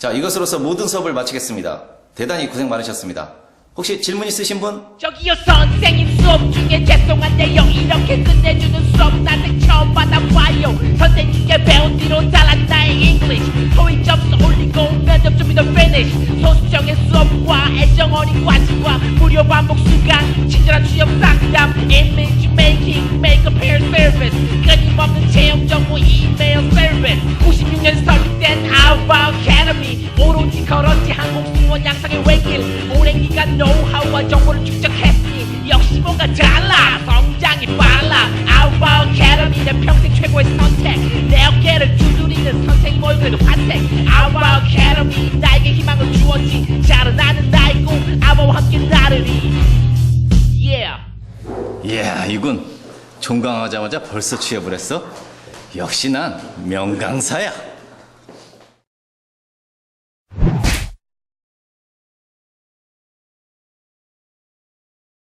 자, 이것으로서 모든 수업을 마치겠습니다. 대단히 고생 많으셨습니다. 혹시 질문 있으신 분? 저기요 선생님 수업 중에 죄송한데요 이렇게 끝내주는 수업 나는 처음 받아봐요 선생님께 배운 뒤로 잘한 나의 English 토익 점수 올리고 면접 준비도 finish 소수정의 수업과 애정 어린 과정과 무료 반복 수강 친절한 취업 상담 image making make a pair service 끊임없는 채용 정보 이메일 서비스 96년 설립된 Academy 오로지 걸었지 항공 승무원 양성의 외길 오랜 기간 노하우와 정보를 축적했으니 역시 뭔가 달라. 성장이 빨라. Alpha Academy 내 평생 최고의 선택. 내 어깨를 두드리는 선생님 얼굴에도 환색 Alpha Academy 나에게 희망을 주었지. 자라나는 나의 꿈 아버와 함께 나르리. Yeah. 이야, 이군. 종강하자마자 벌써 취업을 했어? 역시 난 명강사야.